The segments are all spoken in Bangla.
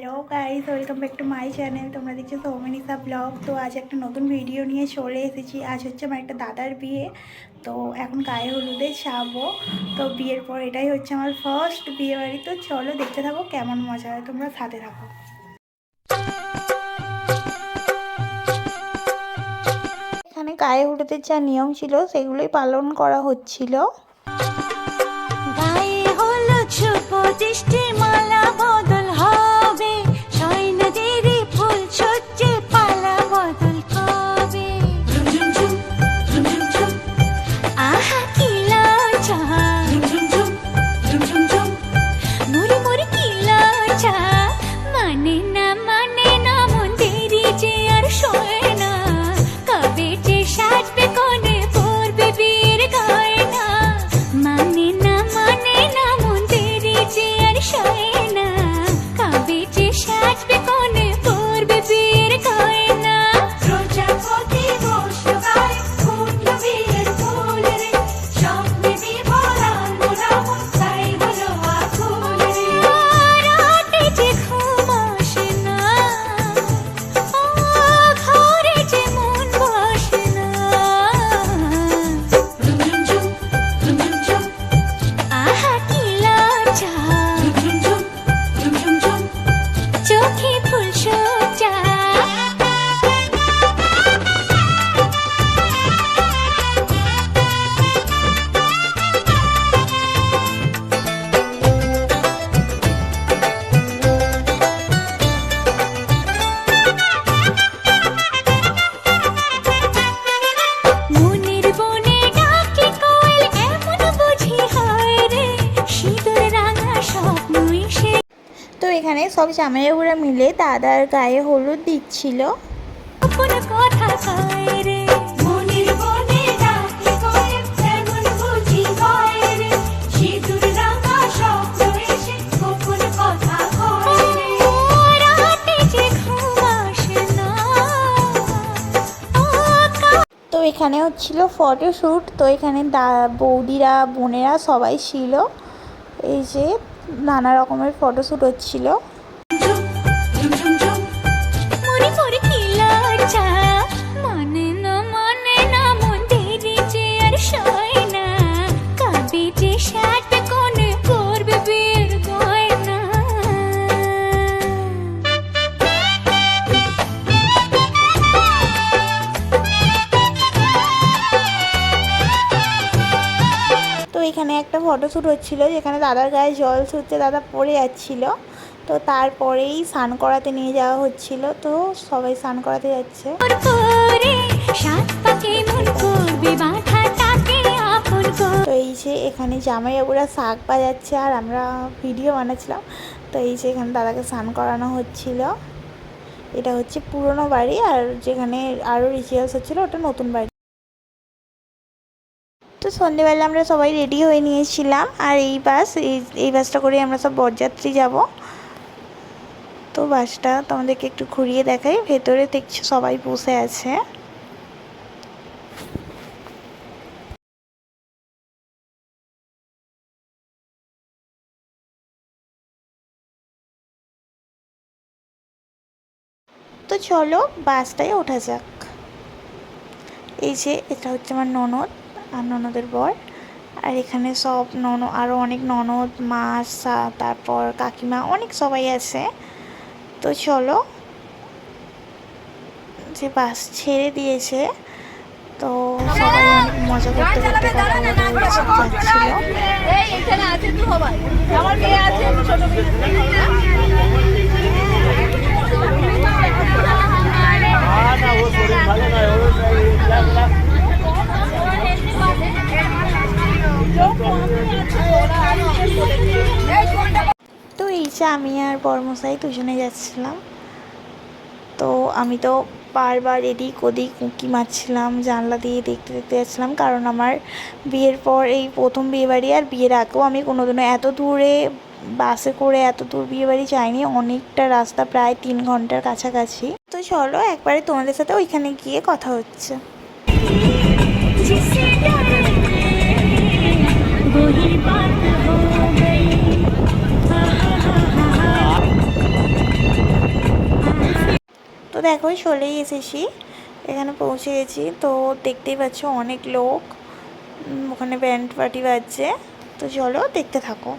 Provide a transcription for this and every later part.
Hello guys welcome back to my channel তোমরা দেখছ সৌমিনিসা ব্লগ তো আজ একটা নতুন ভিডিও নিয়ে চলে এসেছি। আজ হচ্ছে আমার একটা দাদার বিয়ে। তো এখন গায়ে হলুদে যাব তো বিয়ের পর এটাই হচ্ছে আমার ফার্স্ট বিয়ে বাড়ি। তো চলো দেখতে থাকো কেমন মজা হয়। তোমরা সাথে থাকো। এখানে গায়ে হলুদের যা নিয়ম ছিল, সেগুলোই পালন করা হচ্ছিল। গায়ে হলুদ মালা এখানে সব জামাইবাবুরা মিলে দাদার গায়ে হলুদ দিচ্ছিল। তো এখানে হচ্ছিল ফটোশ্যুট তো এখানে দা বৌদিরা বোনেরা সবাই ছিল। এই যে নানা রকমের ফটোশ্যুট হচ্ছিল। ফটোশ্যুট হচ্ছিল যেখানে দাদার গায়ে জল ছুটতে দাদা পড়ে যাচ্ছিল। তো তারপরেই স্নান করাতে নিয়ে যাওয়া হচ্ছিল। তো সবাই স্নান করাতে যাচ্ছে। তো এই যে এখানে জামাইবাবুরা শাক বাজাচ্ছে আর আমরা ভিডিও বানাচ্ছিলাম। তো এই যে এখানে দাদাকে স্নান করানো হচ্ছিল। এটা হচ্ছে পুরনো বাড়ি আর যেখানে আরও রিচুয়ালস হচ্ছিল ওটা নতুন বাড়ি। সন্ধেবেলা আমরা সবাই রেডি হয়ে নিয়েছিলাম, আর এই বাস, এই বাসটা করে আমরা সব বরযাত্রী যাব। তো বাসটা তোমাদেরকে একটু ঘুরিয়ে দেখাই, ভেতরে দেখছি সবাই বসে আছে। তো চলো বাসটায় ওঠা যাক। এই যে, এটা হচ্ছে আমার ননদ। আর ননদের বর। আর এখানে সব নন আরও অনেক ননদ মা তারপর কাকিমা অনেক সবাই আছে। তো চলো যে বাস ছেড়ে দিয়েছে তো সবাই অনেক মজা করতে করতে যাচ্ছিল এই এখানে আছে তো সবাই আমার মেয়ে আছে ছোট না ও শরীর ভালো নয় ও লাখ লাখ তো এই যে আমি আর বর্মশাই দুজনে যাচ্ছিলাম। তো আমি তো বারবার এদিক ওদিক উঁকি মারছিলাম, জানলা দিয়ে দেখতে দেখতে যাচ্ছিলাম, কারণ আমার বিয়ের পর এই প্রথম বিয়েবাড়ি আর বিয়ের আগেও আমি কোনোদিনও এত দূরে বাসে করে এত দূর বিয়েবাড়ি যাইনি, অনেকটা রাস্তা প্রায় তিন ঘণ্টার কাছাকাছি। তো চলো একবারে তোমাদের সাথে ওইখানে গিয়ে কথা হচ্ছে। जिसे দেখো চলেই এসেছি। এখানে পৌঁছে গেছি। তো দেখতেই পাচ্ছ অনেক লোক। ওখানে ব্যান্ড পার্টি বাজছে। তো চলো দেখতে থাকো।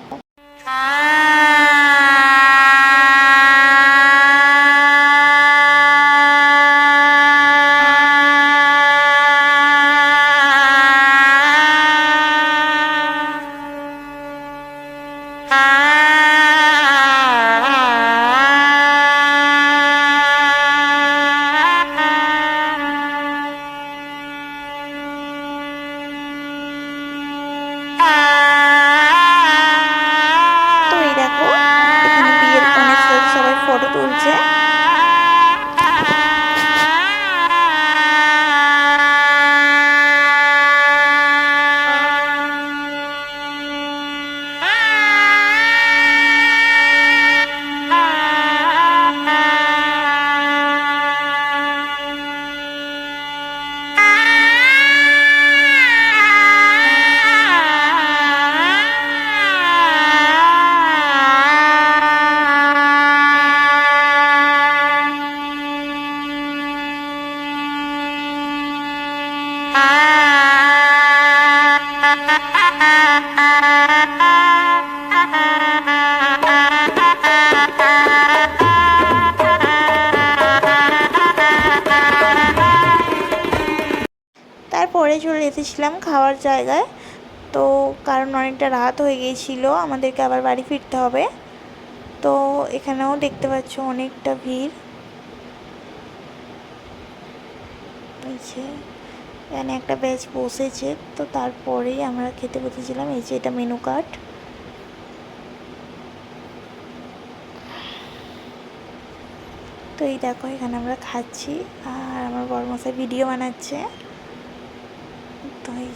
সবাই ফটো চলে এসেছিলাম খাওয়ার জায়গায়। তো কারণ অনেকটা রাত হয়ে গিয়েছিল, আমাদেরকে আবার বাড়ি ফিরতে হবে। তো এখানেও দেখতে পাচ্ছ অনেকটা ভিড়। এখানে একটা ব্যাচ বসেছে, তো তারপরেই আমরা খেতে বসেছিলাম। এই যে এটা মেনু কার্ড তো এই দেখো, এখানে আমরা খাচ্ছি, আর আমার বড় মশাই ভিডিও বানাচ্ছে।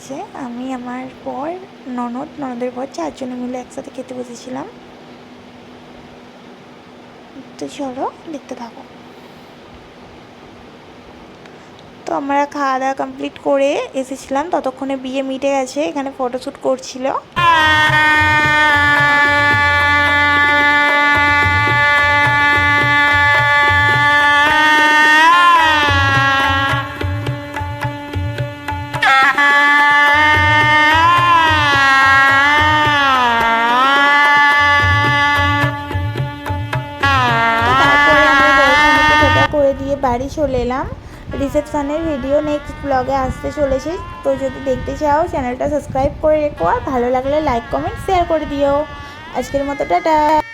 যে আমি, আমার পর ননদ, ননদের পর চারজনে মিলে একসাথে খেতে বসেছিলাম। তো চলো, দেখতে থাকো। তো আমরা খাওয়া দাওয়া কমপ্লিট করে এসেছিলাম। ততক্ষণে বিয়ে মিটে গেছে। এখানে ফটোশ্যুট করছিল। বাড়ি চলে এলাম। রিসেপশনের ভিডিও নেক্সট ব্লগে আসতে চলেছে। তো যদি দেখতে চাও চ্যানেলটা সাবস্ক্রাইব করে রেখো। আর ভালো লাগলে লাইক কমেন্ট শেয়ার করে দিও। আজকের মতো, টাটা!